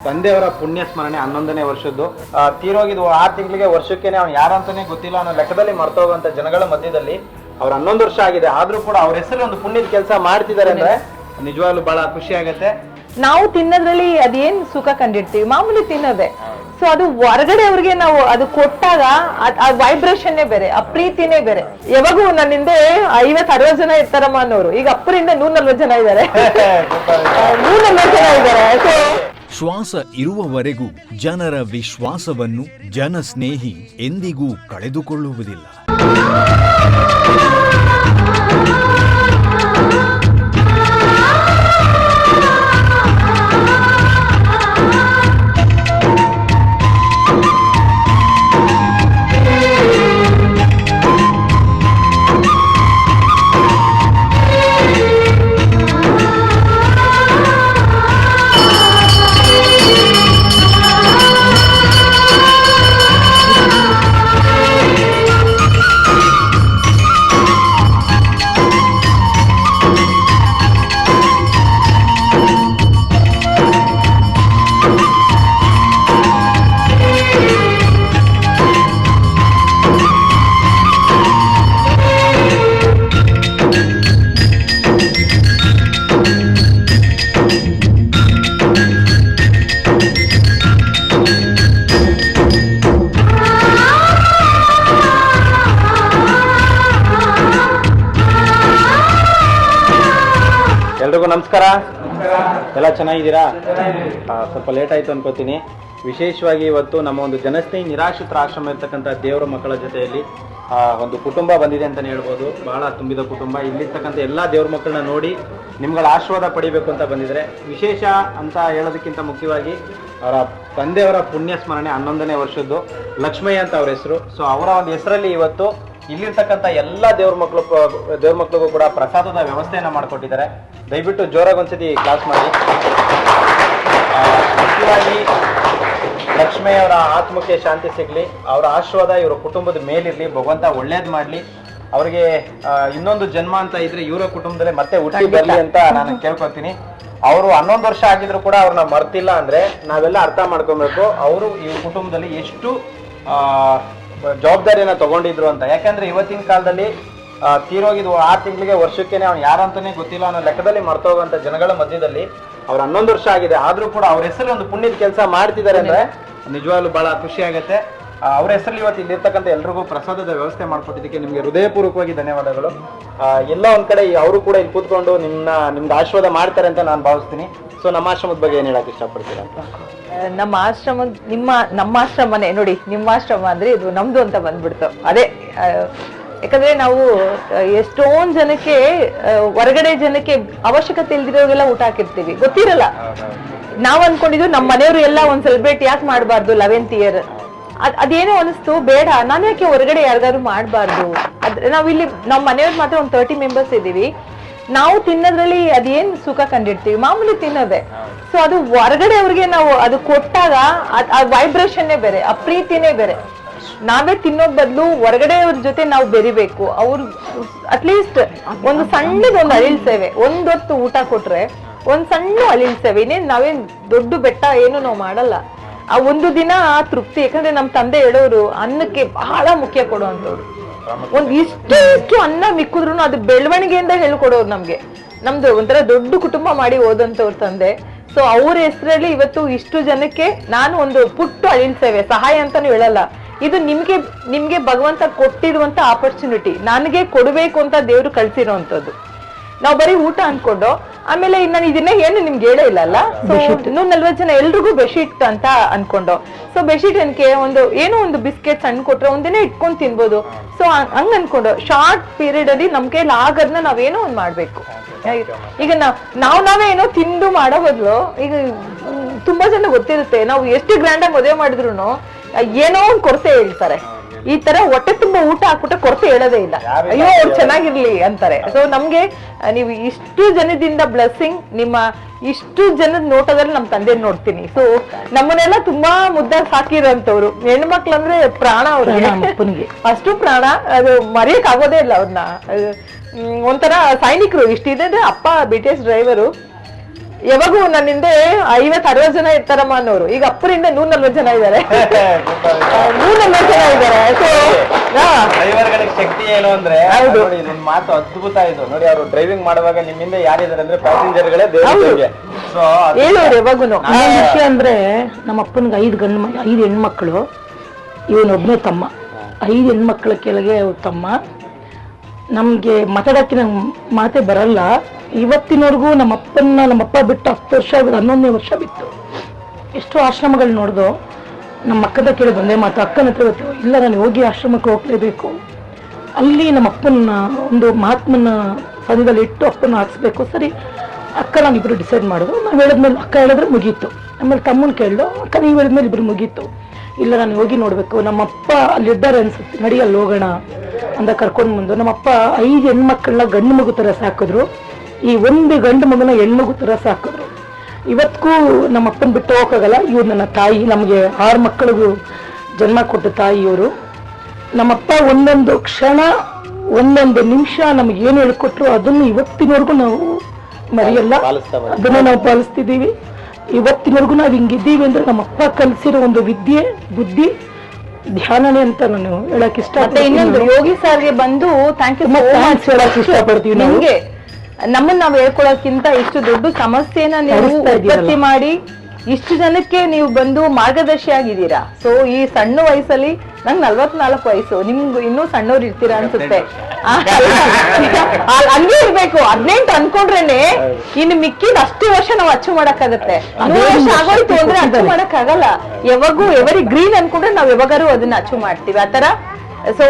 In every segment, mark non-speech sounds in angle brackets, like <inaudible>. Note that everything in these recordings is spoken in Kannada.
ತಂದೆಯವರ ಪುಣ್ಯ ಸ್ಮರಣೆ ಹನ್ನೊಂದನೇ ವರ್ಷದ್ದು. ಆ, ತೀರೋಗಿದ್ದು ಆರು ತಿಂಗಳಿಗೆ ವರ್ಷಕ್ಕೆ ಅವ್ನು ಯಾರಂತಾನೆ ಗೊತ್ತಿಲ್ಲ ಅನ್ನೋ ಲೆಕ್ಕದಲ್ಲಿ ಮರ್ತೋಗುವಂತ ಜನಗಳ ಮಧ್ಯದಲ್ಲಿ ಅವ್ರ ಹನ್ನೊಂದು ವರ್ಷ ಆಗಿದೆ. ಆದ್ರೂ ಕೂಡ ಅವ್ರ ಹೆಸರು ಒಂದು ಪುಣ್ಯದ ಕೆಲಸ ಮಾಡ್ತಿದ್ದಾರೆ ಅಂದ್ರೆ ನಿಜವಾಗ್ಲೂ ಬಹಳ ಖುಷಿ ಆಗತ್ತೆ. ನಾವು ತಿನ್ನೋದ್ರಲ್ಲಿ ಅದೇನ್ ಸುಖ ಕಂಡಿರ್ತೀವಿ. ಮಾಮೂಲಿ ತಿನ್ನೋದೇ. ಸೊ ಅದು ಹೊರಗಡೆ ಅವ್ರಿಗೆ ನಾವು ಅದು ಕೊಟ್ಟಾಗ ಆ ವೈಬ್ರೇಷನ್ನೇ ಬೇರೆ ಆ ಪ್ರೀತಿನೇ ಬೇರೆ. ಯಾವಾಗೂ ನನ್ನ ಹಿಂದೆ ಐವತ್ ಅರವತ್ ಜನ ಇರ್ತಾರಮ್ಮ ಅನ್ನೋರು. ಈಗ ಅಪ್ಪರಿಂದ ನೂರ್ ನಲ್ವತ್ ಜನ ಇದ್ದಾರೆ. <laughs> ನೂರ್ ನಲ್ವತ್ ಜನ ಇದ್ದಾರೆ. ಸೊ ಶ್ವಾಸ ಇರುವವರೆಗೂ ಜನರ ವಿಶ್ವಾಸವನ್ನು ಜನಸ್ನೇಹಿ ಎಂದಿಗೂ ಕಳೆದುಕೊಳ್ಳುವುದಿಲ್ಲ. ನಮಸ್ಕಾರ. ಎಲ್ಲ ಚೆನ್ನಾಗಿದ್ದೀರಾ? ಸ್ವಲ್ಪ ಲೇಟ್ ಆಯಿತು ಅನ್ಕೋತೀನಿ. ವಿಶೇಷವಾಗಿ ಇವತ್ತು ನಮ್ಮ ಒಂದು ಜನಸ್ನೇಹಿ ನಿರಾಶ್ರಿತರ ಆಶ್ರಮ ಇರ್ತಕ್ಕಂಥ ದೇವರ ಮಕ್ಕಳ ಜೊತೆಯಲ್ಲಿ ಒಂದು ಕುಟುಂಬ ಬಂದಿದೆ ಅಂತಲೇ ಹೇಳ್ಬೋದು. ಬಹಳ ತುಂಬಿದ ಕುಟುಂಬ. ಇಲ್ಲಿರ್ತಕ್ಕಂಥ ಎಲ್ಲ ದೇವ್ರ ಮಕ್ಕಳನ್ನ ನೋಡಿ ನಿಮ್ಗಳ ಆಶೀರ್ವಾದ ಪಡಿಬೇಕು ಅಂತ ಬಂದಿದ್ರೆ, ವಿಶೇಷ ಅಂತ ಹೇಳೋದಕ್ಕಿಂತ ಮುಖ್ಯವಾಗಿ ಅವರ ತಂದೆಯವರ ಪುಣ್ಯ ಸ್ಮರಣೆ ಹನ್ನೊಂದನೇ ವರ್ಷದ್ದು, ಲಕ್ಷ್ಮಯ್ಯ ಅಂತ ಅವ್ರ ಹೆಸರು. ಸೊ ಅವರ ಒಂದು ಹೆಸರಲ್ಲಿ ಇವತ್ತು ಇಲ್ಲಿರ್ತಕ್ಕಂಥ ಎಲ್ಲ ದೇವ್ರ ಮಕ್ಕಳು ದೇವ್ರ ಮಕ್ಕಳಿಗೂ ಕೂಡ ಪ್ರಸಾದದ ವ್ಯವಸ್ಥೆಯನ್ನ ಮಾಡಿಕೊಟ್ಟಿದ್ದಾರೆ. ದಯವಿಟ್ಟು ಜೋರಾಗಿ ಒಂದ್ಸತಿ ಕ್ಲಾಸ್ ಮಾಡಿ. ಮುಖ್ಯವಾಗಿ ಲಕ್ಷ್ಮಿಯವರ ಆತ್ಮಕ್ಕೆ ಶಾಂತಿ ಸಿಗ್ಲಿ ಅವರ ಆಶೀರ್ವಾದ ಇವರ ಕುಟುಂಬದ ಮೇಲಿರಲಿ ಭಗವಂತ ಒಳ್ಳೇದು ಮಾಡ್ಲಿ. ಅವರಿಗೆ ಇನ್ನೊಂದು ಜನ್ಮ ಅಂತ ಇದ್ರೆ ಇವರ ಕುಟುಂಬದಲ್ಲೇ ಮತ್ತೆ ಊಟ ಬರಲಿ ಅಂತ ನಾನು ಕೇಳ್ಕೊತೀನಿ. ಅವರು ಹನ್ನೊಂದು ವರ್ಷ ಆಗಿದ್ರು ಕೂಡ ಅವ್ರನ್ನ ಮರ್ತಿಲ್ಲ ಅಂದ್ರೆ ನಾವೆಲ್ಲ ಅರ್ಥ ಮಾಡ್ಕೊಬೇಕು. ಅವರು ಇವ್ರ ಕುಟುಂಬದಲ್ಲಿ ಎಷ್ಟು ಆ, ಜವಾಬ್ದಾರಿಯನ್ನ ತಗೊಂಡಿದ್ರು ಅಂತ. ಯಾಕಂದ್ರೆ ಇವತ್ತಿನ ಕಾಲದಲ್ಲಿ ಆ, ತೀರೋಗಿದ್ದು ಆರು ತಿಂಗಳಿಗೆ ವರ್ಷಕ್ಕೇನೆ ಅವ್ನು ಯಾರಂತಾನೆ ಗೊತ್ತಿಲ್ಲ ಅನ್ನೋ ಲೆಕ್ಕದಲ್ಲಿ ಮರ್ತೋಗುವಂತ ಜನಗಳ ಮಧ್ಯದಲ್ಲಿ ಅವ್ರ ಹನ್ನೊಂದು ವರ್ಷ ಆಗಿದೆ. ಆದ್ರೂ ಕೂಡ ಅವ್ರ ಹೆಸರು ಒಂದು ಪುಣ್ಯದ ಕೆಲಸ ಮಾಡ್ತಿದ್ದಾರೆ ಅಂದ್ರೆ ನಿಜವಾಗ್ಲೂ ಬಹಳ ಖುಷಿ ಆಗುತ್ತೆ. ಆ, ಅವ್ರ ಹೆಸರಲ್ಲಿ ಇವತ್ತು ಇಲ್ಲಿರ್ತಕ್ಕಂಥ ಎಲ್ರಿಗೂ ಪ್ರಸಾದದ ವ್ಯವಸ್ಥೆ ಮಾಡ್ಕೊಟ್ಟಿದ್ದಕ್ಕೆ ನಿಮಗೆ ಹೃದಯಪೂರ್ವಕವಾಗಿ ಧನ್ಯವಾದಗಳು. ಎಲ್ಲ ಒಂದು ಕಡೆ ಅವರು ಕೂಡ ಇಲ್ಲಿ ಕೂತ್ಕೊಂಡು ನಿಮ್ಮ ನಿಮ್ದು ಆಶೀರ್ವಾದ ಮಾಡ್ತಾರೆ ಅಂತ ನಾನು ಭಾವಿಸ್ತೀನಿ. ಸೊ ನಮ್ಮ ಆಶ್ರಮದ ಬಗ್ಗೆ ಏನು ಹೇಳಕ್ಕೆ ಇಷ್ಟಪಡ್ತೀರಾ ಅಂತ? ನಮ್ಮ ಆಶ್ರಮ ನಿಮ್ಮ ನಮ್ಮ ಆಶ್ರಮನೇ ನೋಡಿ ನಿಮ್ಮ ಆಶ್ರಮ ಅಂದರೆ ಇದು ನಮ್ದು ಅಂತ ಬಂದ್ಬಿಡ್ತು. ಅದೇ ಯಾಕಂದ್ರೆ ನಾವು ಎಷ್ಟೊಂದು ಜನಕ್ಕೆ ಹೊರಗಡೆ ಜನಕ್ಕೆ ಅವಶ್ಯಕತೆ ಇಲ್ದಿರೋಗೆಲ್ಲ ಊಟ ಹಾಕಿರ್ತೀವಿ. ಗೊತ್ತಿರಲ್ಲ? ನಾವು ಅನ್ಕೊಂಡಿದ್ದು ನಮ್ಮ ಮನೆಯವರು ಎಲ್ಲ ಒಂದು ಸೆಲೆಬ್ರೇಟ್ ಯಾಕೆ ಮಾಡಬಾರ್ದು? ಲೆವೆಂತ್ ಇಯರ್ ಅದ್ ಅದೇನೋ ಅನಿಸ್ತು ಬೇಡ ನಾನು ಯಾಕೆ ಹೊರಗಡೆ ಯಾರಿಗಾದ್ರು ಮಾಡಬಾರ್ದು? ನಾವು ನಾವಿಲ್ಲಿ ನಮ್ಮ ಮನೆಯವ್ರು ಮಾತ್ರ ಒಂದ್ ತರ್ಟಿ ಮೆಂಬರ್ಸ್ ಇದ್ದೀವಿ. ನಾವು ತಿನ್ನೋದ್ರಲ್ಲಿ ಅದೇನ್ ಸುಖ ಕಂಡಿರ್ತೀವಿ ಮಾಮೂಲಿ ತಿನ್ನೋದೇ. ಸೊ ಅದು ಹೊರಗಡೆ ಅವ್ರಿಗೆ ನಾವು ಅದು ಕೊಟ್ಟಾಗ ಅದ್- ಆ ವೈಬ್ರೇಷನ್ನೇ ಬೇರೆ ಆ ಪ್ರೀತಿನೇ ಬೇರೆ. ನಾವೇ ತಿನ್ನೋದ್ ಬದಲು ಹೊರಗಡೆ ಅವ್ರ ಜೊತೆ ನಾವು ಬೆರಿಬೇಕು. ಅವ್ರು ಅಟ್ಲೀಸ್ಟ್ ಒಂದು ಸಣ್ಣದ ಒಂದು ಅಳಿಲ್ ಸೇವೆ. ಒಂದೊತ್ತು ಊಟ ಕೊಟ್ರೆ ಒಂದ್ ಸಣ್ಣ ಅಳಿಲ್ ಸೇವೆ. ಇನ್ನೇನ್ ನಾವೇನ್ ದೊಡ್ಡ ಬೆಟ್ಟ ಏನು ನಾವು ಮಾಡಲ್ಲ. ಆ ಒಂದು ದಿನ ಆ ತೃಪ್ತಿ, ಯಾಕಂದ್ರೆ ನಮ್ ತಂದೆ ಹೇಳೋರು ಅನ್ನಕ್ಕೆ ಬಹಳ ಮುಖ್ಯ ಕೊಡುವಂತವ್ರು ಒಂದ್ ಇಷ್ಟು ಇಷ್ಟು ಅನ್ನ ಮಿಕ್ಕಿದ್ರು ಅದು ಬೆಳವಣಿಗೆಯಿಂದ ಹೇಳ್ಕೊಡೋರು ನಮ್ಗೆ. ನಮ್ದು ಒಂಥರ ದೊಡ್ಡ ಕುಟುಂಬ ಮಾಡಿ ಓದಂತವ್ರ ತಂದೆ. ಸೊ ಅವ್ರ ಹೆಸರಲ್ಲಿ ಇವತ್ತು ಇಷ್ಟು ಜನಕ್ಕೆ ನಾನು ಒಂದು ಪುಟ್ಟು ಅಳಿಲ್ ಸೇವೆ, ಸಹಾಯ ಅಂತಾನು ಹೇಳಲ್ಲ. ಇದು ನಿಮ್ಗೆ ನಿಮ್ಗೆ ಭಗವಂತ ಕೊಟ್ಟಿರುವಂತ ಆಪರ್ಚುನಿಟಿ ನನಗೆ ಕೊಡಬೇಕು ಅಂತ ದೇವ್ರು ಕಳ್ಸಿರೋಂಥದ್ದು. ನಾವು ಬರೀ ಊಟ ಅನ್ಕೊಂಡು ಆಮೇಲೆ ನಾನು ಇದನ್ನ ಏನು ನಿಮ್ಗೆ ಹೇಳೇ ಇಲ್ಲ ಅಲ್ಲ ಸೊ ನೂರ್ ನಲ್ವತ್ ಜನ ಎಲ್ರಿಗೂ ಬೆಡ್ಶೀಟ್ ಅಂತ ಅನ್ಕೊಂಡು. ಸೊ ಬೆಡ್ಶೀಟ್ ಏನಕ್ಕೆ ಒಂದು ಏನೋ ಒಂದು ಬಿಸ್ಕೆಟ್ ಸಣ್ಣ ಕೊಟ್ರೆ ಒಂದಿನ ಇಟ್ಕೊಂಡು ತಿನ್ಬೋದು. ಸೊ ಹಂಗ್ ಅನ್ಕೊಂಡು ಶಾರ್ಟ್ ಪೀರಿಯಡ್ ಅಲ್ಲಿ ನಮ್ ಕೈಲಿ ಆಗದ್ನ ನಾವೇನೋ ಒಂದ್ ಮಾಡ್ಬೇಕು. ಈಗ ನಾವ್ ನಾವ್ ನಾವೇ ಏನೋ ತಿಂದು ಮಾಡೋ ಬದಲು ಈಗ ತುಂಬಾ ಜನ ಗೊತ್ತಿರುತ್ತೆ ನಾವು ಎಷ್ಟು ಗ್ರ್ಯಾಂಡ್ ಆಗಿ ಮದುವೆ ಮಾಡಿದ್ರು ಏನೋ ಒಂದ್ ಕೊರತೆ ಹೇಳ್ತಾರೆ. ಈ ತರ ಹೊಟ್ಟೆ ತುಂಬಾ ಊಟ ಹಾಕ್ಬಿಟ್ಟು ಕೊರತೆ ಹೇಳೋದೇ ಇಲ್ಲ. ಅಯ್ಯೋ ಅವ್ರು ಚೆನ್ನಾಗಿರ್ಲಿ ಅಂತಾರೆ. ಸೊ ನಮ್ಗೆ ನೀವು ಇಷ್ಟು ಜನದಿಂದ ಬ್ಲೆಸ್ಸಿಂಗ್ ನಿಮ್ಮ ಇಷ್ಟು ಜನದ ನೋಟದಲ್ಲಿ ನಮ್ ತಂದೆ ನೋಡ್ತೀನಿ. ಸೊ ನಮ್ಮನ್ನೆಲ್ಲ ತುಂಬಾ ಮುದ್ದಾಗಿ ಸಾಕಿರೋಂಥವ್ರು. ಹೆಣ್ಮಕ್ಳು ಅಂದ್ರೆ ಪ್ರಾಣ ಅವ್ರಿಗೆ ಅಷ್ಟು ಪ್ರಾಣ ಅದು ಮರೆಯಕ್ ಆಗೋದೇ ಇಲ್ಲ ಅವ್ರನ್ನ ಒಂಥರ ಸೈನಿಕರು. ಇಷ್ಟಿದೆ ಅಪ್ಪ ಬಿ ಟಿ ಎಸ್ ಡ್ರೈವರು ಯಾವಾಗೂ ನನ್ನ ಹಿಂದೆ ಐವತ್ ಅರವತ್ ಜನ ಇರ್ತಾರಮ್ಮ ಅನ್ನೋರು. ಈಗ ಅಪ್ಪರಿಂದ ನೂರ್ ನಲ್ವತ್ ಜನ ಇದ್ದಾರೆ. <laughs> ನೂರ್ ನಲ್ವತ್ ಜನ ಇದ್ದಾರೆ. ಸೊ ಡ್ರೈವರ್ಗಳಿಗೆ ಶಕ್ತಿ ಏನು ಅಂದ್ರೆ ನೋಡಿ ನಿಮ್ ಮಾತು ಅದ್ಭುತ ಇದು. ನೋಡಿ ಅವರು ಡ್ರೈವಿಂಗ್ ಮಾಡುವಾಗ ನಿಮ್ಮಿಂದ ಯಾರಿದಾರೆ ಅಂದ್ರೆ ಪ್ಯಾಸೆಂಜರ್ಗಳೇ ಗಳೇ ದೇವರಿಗೆ. ಸೊ ಹೇಳೋರು ಯಾವಾಗೂನು ಇನ್ನೊಂದು ವಿಷಯ ಅಂದ್ರೆ ನಮ್ಮ ಅಪ್ಪನಿಗೆ ಐದು ಗಂಡು ಐದು ಹೆಣ್ಮಕ್ಳು. ಇವನೊಬ್ಬನೇ ತಮ್ಮ. ಐದು ಹೆಣ್ಮಕ್ಳ ಕೆಳಗೆ ತಮ್ಮ. ನಮಗೆ ಮಾತಾಡೋಕ್ಕೆ ನಂಗೆ ಮಾತೇ ಬರಲ್ಲ. ಇವತ್ತಿನವರೆಗೂ ನಮ್ಮ ಅಪ್ಪನ ನಮ್ಮ ಅಪ್ಪ ಬಿಟ್ಟು ಹತ್ತು ವರ್ಷ ಹನ್ನೊಂದನೇ ವರ್ಷ ಬಿತ್ತು. ಎಷ್ಟೋ ಆಶ್ರಮಗಳು ನೋಡ್ದು, ನಮ್ಮ ಅಕ್ಕದ ಕೇಳಿ ಬಂದೆ ಮಾತು, ಅಕ್ಕನ ಹತ್ರ ಇಲ್ಲ, ನಾನು ಹೋಗಿ ಆಶ್ರಮಕ್ಕೆ ಹೋಗ್ಲೇಬೇಕು. ಅಲ್ಲಿ ನಮ್ಮ ಅಪ್ಪನ ಒಂದು ಮಹಾತ್ಮನ ಸಂಘದಲ್ಲಿ ಇಟ್ಟು ಅಪ್ಪನ ಹಾಕ್ಸ್ಬೇಕು. ಸರಿ, ಅಕ್ಕ ನಾವಿಬ್ರು ಡಿಸೈಡ್ ಮಾಡಿದ್ರು. ನಾವು ಹೇಳಿದ್ಮೇಲೆ ಅಕ್ಕ ಹೇಳಿದ್ರೆ ಮುಗೀತು. ಆಮೇಲೆ ತಮ್ಮನ ಕೇಳಿದ್ರು ಅಕ್ಕ ನೀವು ಹೇಳಿದ್ಮೇಲೆ ಇಬ್ಬರು ಮುಗೀತು. ಇಲ್ಲ, ನಾನು ಹೋಗಿ ನೋಡಬೇಕು. ನಮ್ಮಪ್ಪ ಅಲ್ಲಿದ್ದಾರೆ ಅನ್ಸುತ್ತೆ, ನಡಿ ಅಲ್ಲಿ ಹೋಗೋಣ ಅಂತ ಕರ್ಕೊಂಡು ಬಂದು ನಮ್ಮಪ್ಪ ಐದು ಹೆಣ್ಮಕ್ಳನ್ನ ಗಂಡು ಮಗು ಥರ ಸಾಕಿದ್ರು. ಈ ಒಂದು ಗಂಡು ಮಗನ ಹೆಣ್ಮಗು ತರ ಸಾಕಿದ್ರು ಇವತ್ತಿಗೂ ನಮ್ಮ ಅಪ್ಪನ ಬಿಟ್ಟು ಹೋಗೋಕ್ಕಾಗಲ್ಲ. ಇವ್ರು ನನ್ನ ತಾಯಿ ನಮಗೆ ಆರು ಮಕ್ಕಳಿಗೂ ಜನ್ಮ ಕೊಟ್ಟ ತಾಯಿ ಇವರು. ನಮ್ಮಪ್ಪ ಒಂದೊಂದು ಕ್ಷಣ ಒಂದೊಂದು ನಿಮಿಷ ನಮ್ಗೆ ಏನು ಹೇಳ್ಕೊಟ್ರು ಅದನ್ನು ಇವತ್ತಿನವರೆಗೂ ನಾವು ಮರೆಯಲ್ಲ. ಅದನ್ನು ನಾವು ಪಾಲಿಸ್ತಿದ್ದೀವಿ. ಇವತ್ತಿನವರೆಗೂ ನಾವು ಹಿಂಗಿದ್ದೀವಿ ಅಂದ್ರೆ ನಮ್ಮಪ್ಪ ಕಲಿಸಿರೋ ಒಂದು ವಿದ್ಯೆ ಬುದ್ಧಿ ಧ್ಯಾನನೇ ಅಂತ ನಾನು ಹೇಳಕ್ ಇಷ್ಟ ಮತ್ತೆ ಇನ್ನೊಂದು ಯೋಗಿ ಸರ್ಗೆ ಬಂದು ಥ್ಯಾಂಕ್ ಯು ತುಂಬಾ thanks ಹೇಳಕ್ ಇಷ್ಟಪಡ್ತೀವಿ ನಿಮ್ಗೆ ನಮ್ಮನ್ನ ನಾವು ಹೇಳ್ಕೊಳಕ್ಕಿಂತ ಇಷ್ಟು ದೊಡ್ಡ ಸಮಸ್ಯೆನ ನೀವು ಉತ್ಪತ್ತಿ ಮಾಡಿ ಇಷ್ಟು ಜನಕ್ಕೆ ನೀವು ಬಂದು ಮಾರ್ಗದರ್ಶಿ ಆಗಿದ್ದೀರಾ? ಸೊ ಈ ಸಣ್ಣ ವಯಸ್ಸಲ್ಲಿ ನಂಗೆ ನಲ್ವತ್ನಾಲ್ಕು ವಯಸ್ಸು. ನಿಮ್ಗೆ ಇನ್ನೂ ಸಣ್ಣವ್ರು ಇರ್ತೀರಾ ಅನ್ಸುತ್ತೆ. ಹಂಗೆ ಇರ್ಬೇಕು. ಹದಿನೆಂಟು ಅನ್ಕೊಂಡ್ರೇನೆ ಇನ್ನು ಮಿಕ್ಕಿದ ಅಷ್ಟು ವರ್ಷ ನಾವು ಅಚ್ಚು ಮಾಡಕ್ಕಾಗತ್ತೆ. ನೂರು ವರ್ಷ ಆಗೋಯ್ತು ಅಂದ್ರೆ ಅಚ್ಚು ಮಾಡಕ್ಕಾಗಲ್ಲ. ಯಾವಾಗೂ ಎವರಿ ಗ್ರೀನ್ ಅನ್ಕೊಂಡ್ರೆ ನಾವ್ ಯಾವಾಗಾರು ಅದನ್ನ ಅಚ್ಚು ಮಾಡ್ತೀವಿ. ಆತರ ಸೊ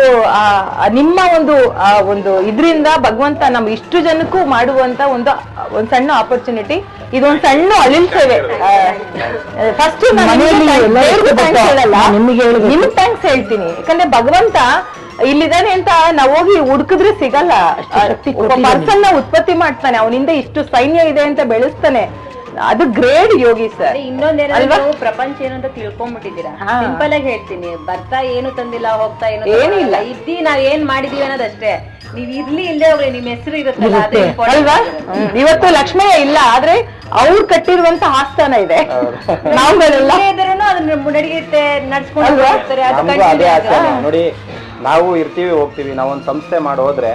ನಿಮ್ಮ ಒಂದು ಒಂದು ಇದರಿಂದ ಭಗವಂತ ನಮ್ ಇಷ್ಟು ಜನಕ್ಕೂ ಮಾಡುವಂತ ಒಂದು ಒಂದು ಸಣ್ಣ ಆಪರ್ಚುನಿಟಿ ಇದೊಂದು ಸಣ್ಣ ಅಳಿಲ್ ಸೇವೆ. ಫಸ್ಟ್ ನಿಮ್ ನಿಮಗೆ ಥ್ಯಾಂಕ್ಸ್ ಹೇಳ್ತೀನಿ. ಯಾಕಂದ್ರೆ ಭಗವಂತ ಇಲ್ಲಿದ್ದಾನೆ ಅಂತ ನಾವ್ ಹೋಗಿ ಹುಡುಕಿದ್ರೆ ಸಿಗಲ್ಲ. ಪರ್ಸನ್ನ ಉತ್ಪತ್ತಿ ಮಾಡ್ತಾನೆ. ಅವನಿಂದ ಇಷ್ಟು ಸೈನ್ಯ ಇದೆ ಅಂತ ಬೆಳೆಸ್ತಾನೆ. ಅದು ಗ್ರೇಡ್ ಯೋಗಿ ಸರ್? ನೀವು ಪ್ರಪಂಚ ಏನು ಅಂತ ತಿಳ್ಕೊಂಡ್ಬಿಟ್ಟಿದ್ದೀರಾ. ಸಿಂಪಲ್ ಆಗಿ ಹೇಳ್ತೀನಿ. ಬರ್ತಾ ಏನು ತಂದಿಲ್ಲ ಹೋಗ್ತಾ ಏನು ಏನಿಲ್ಲ. ಇದ್ದಿ ನಾವ್ ಏನ್ ಮಾಡಿದೀವಿ ಅನ್ನೋದಷ್ಟೇ. ನೀವ್ ಇರ್ಲಿ ಇಲ್ಲದೆ ಹೋಗ್ಲಿ ನಿಮ್ ಹೆಸರು ಇರುತ್ತಲ್ಲ ಅದೇ ಇರುತ್ತೆ. ಅಲ್ವಾ? ಇವತ್ತು ಲಕ್ಷ್ಮಯ್ಯ ಇಲ್ಲ ಆದ್ರೆ ಅವ್ರು ಕಟ್ಟಿರುವಂತ ಆಸ್ಥಾನ ಇದೆ. ನಾವುಗಳೆಲ್ಲ ಅದನ್ನ ನಡೆಯುತ್ತೆ ನಡ್ಸ್ಕೊಂಡು. ನೋಡಿ ನಾವು ಇರ್ತೀವಿ ಹೋಗ್ತೀವಿ. ನಾವೊಂದು ಸಂಸ್ಥೆ ಮಾಡಿ ಹೋದ್ರೆ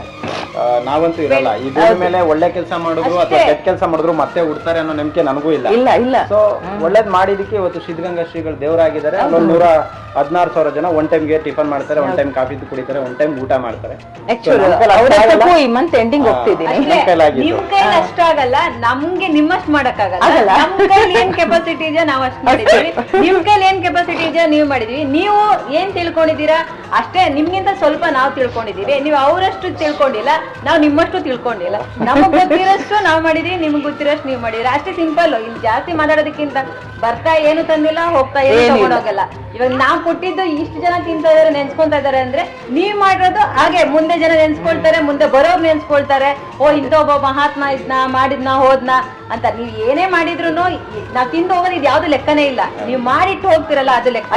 ನಾವಂತೂ ಇರಲ್ಲ. ಈ ಭೂಮಿ ಮೇಲೆ ಒಳ್ಳೆ ಕೆಲಸ ಮಾಡಿದ್ರು ಅಥವಾ ಕೆಟ್ಟ ಕೆಲಸ ಮಾಡಿದ್ರು ಮತ್ತೆ ಹುಡ್ತಾರೆ ಅನ್ನೋ ನಂಬಿಕೆ ನನಗೂ ಇಲ್ಲ. ಇಲ್ಲ ಇಲ್ಲ. ಸೊ ಒಳ್ಳೇದ್ ಮಾಡಿದಕ್ಕೆ ಇವತ್ತು ಸಿದ್ಧಗಂಗಾ ಶ್ರೀಗಳು ದೇವರಾಗಿದ್ದಾರೆ. ಅಲ್ಲೊಂದು ನೂರ ಹದಿನಾರು ಸಾವಿರ ಜನ ಒನ್ ಟೈಮ್ಗೆ ಟಿಫನ್ ಮಾಡ್ತಾರೆ ಒನ್ ಟೈಮ್ ಕಾಫಿ ಕುಡಿತಾರೆ ಒನ್ ಟೈಮ್ ಊಟ ಮಾಡ್ತಾರೆ ನಮ್ ಅಷ್ಟಾಗಲ್ಲ. ಈ ಮಂತ್ ಎಂಡಿಂಗ್ ಹೋಗ್ತಿದ್ದೀನಿ ಅಷ್ಟೇ. ಅಷ್ಟೇ. ನಿಮ್ ಕೈಲಾಗಿದ್ದು. ನಿಮ್ ಕೈಲಿ ಅಷ್ಟಾಗಲ್ಲ ನಮ್ಗೆ ನಿಮ್ಮಷ್ಟು ಮಾಡಕ್ಕಾಗಲ್ಲ ಆಗಲ್ಲ. ನಮ್ ಕೈಲಿ ಏನ್ ಕೆಪಾಸಿಟಿ ಇದೆಯೋ ನಾವ್ ಅಷ್ಟು ಮಾಡಿದೀವಿ ನಿಮ್ ಕೈಲಿ ಏನ್ ಕೆಪಾಸಿಟಿ ಇದೆಯೋ ನೀವು ಮಾಡಿದೀವಿ ನೀವು ಏನ್ ತಿಳ್ಕೊಂಡಿದ್ದೀರಾ ಅಷ್ಟೇ ನಿಮ್ಗಿಂತ ಸ್ವಲ್ಪ ನಾವು ತಿಳ್ಕೊಂಡಿದೀವಿ ನೀವು ಅವರಷ್ಟು ತಿಳ್ಕೊಂಡಿಲ್ಲ ನಾವು ನಿಮ್ಮಷ್ಟು ತಿಳ್ಕೊಂಡಿಲ್ಲ ನಮಗ್ ಗೊತ್ತಿರೋಷ್ಟು ನಾವು ಮಾಡಿದೀವಿ ನಿಮ್ಗೆ ಗೊತ್ತಿರೋಷ್ಟು ನೀವು ಮಾಡಿದ್ರೆ ಅಷ್ಟೇ ಸಿಂಪಲ್ ಇಲ್ಲಿ ಜಾಸ್ತಿ ಮಾತಾಡೋದಕ್ಕಿಂತ ಬರ್ತಾ ಏನು ತಂದಿಲ್ಲ ಹೋಗ್ತಾ ಏನು. ತಗೊಂಡೋಗಲ್ಲ ಇವಾಗ ನಾವ್ ಕೊಟ್ಟಿದ್ದು ಇಷ್ಟು ಜನ ತಿಂತಾ ಇದಾರೆ ನೆನ್ಸ್ಕೊಂತ ಇದಾರೆ ಅಂದ್ರೆ ನೀವ್ ಮಾಡಿರೋದು ಹಾಗೆ ಮುಂದೆ ಜನ ನೆನ್ಸ್ಕೊಳ್ತಾರೆ ಮುಂದೆ ಬರೋರ್ ನೆನ್ಸ್ಕೊಳ್ತಾರೆ ಓ ಇಂಥ ಒಬ್ಬ ಮಹಾತ್ಮ ಇದ್ನ ಮಾಡಿದ್ನ ಹೋದ್ನ ಅಂತ. ನೀವ್ ಏನೇ ಮಾಡಿದ್ರು ನಾವ್ ತಿಂದು ಹೋಗೋದು ಇದು ಯಾವ್ದು ಲೆಕ್ಕನೇ ಇಲ್ಲ. ನೀವ್ ಮಾಡಿಟ್ಟು ಹೋಗ್ತಿರಲ್ಲ ಅದು ಲೆಕ್ಕ.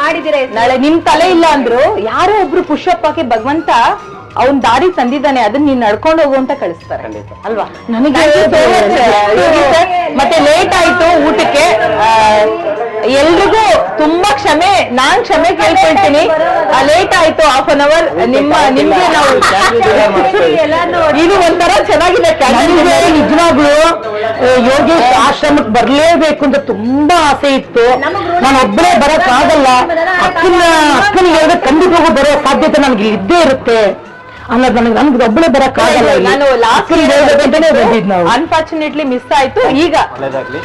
ಮಾಡಿದಿರ ನಾಳೆ ನಿಮ್ ತಲೆ ಇಲ್ಲ ಅಂದ್ರು ಯಾರೋ ಒಬ್ರು ಪುಷಪ್ ಹಾಕಿ ಭಗವಂತ ಅವ್ನ್ ದಾರಿ ತಂದಿದ್ದಾನೆ ಅದನ್ನ ನೀನ್ ನಡ್ಕೊಂಡು ಹೋಗು ಅಂತ ಕಳಿಸ್ತಾರೆ. ಅಲ್ವಾ? ನನಗೆ. ಮತ್ತೆ ಲೇಟ್ ಆಯ್ತು ಊಟಕ್ಕೆ. ಆ, ಎಲ್ರಿಗೂ ತುಂಬಾ ಕ್ಷಮೆ. ನಾನ್ ಕ್ಷಮೆ ಕೇಳ್ಕೊಳ್ತೀನಿ. ಲೇಟ್ ಆಯ್ತು ಹಾಫ್ ಅನ್ ಅವರ್ ನಿಮ್ಮ ನಿಮ್ಗೆ ನಾವು ಇದು ಒಂಥರ ಚೆನ್ನಾಗಿದೆ ನನಗೆ ನಿಜವಾಗ್ಲು ಯೋಗೇಶ್ ಆಶ್ರಮಕ್ಕೆ ಬರ್ಲೇಬೇಕು ಅಂತ ತುಂಬಾ ಆಸೆ ಇತ್ತು. ನಾನು ಒಬ್ಬರೇ ಬರಕ್ ಆಗಲ್ಲ. ಅಕ್ಕನ ಅಕ್ಕನಿಗೆ ಹೇಳಿದ್ರೆ ಖಂಡಿತವಾಗೂ ಬರೋ ಸಾಧ್ಯತೆ ನನಗೆ ಇದ್ದೇ ಇರುತ್ತೆ. ಅನ್ನೋದು ನನಗೆ ನನ್ಗೆ ಒಬ್ಬಳೇ ಬರಕ್ ಆಗಲ್ಲ. ನಾನು ಲಾಸ್ಟ್ ಅನ್ಫಾರ್ಚುನೇಟ್ಲಿ ಮಿಸ್ ಆಯ್ತು. ಈಗ ಒಳ್ಳೇದಾಗ್ಲಿ.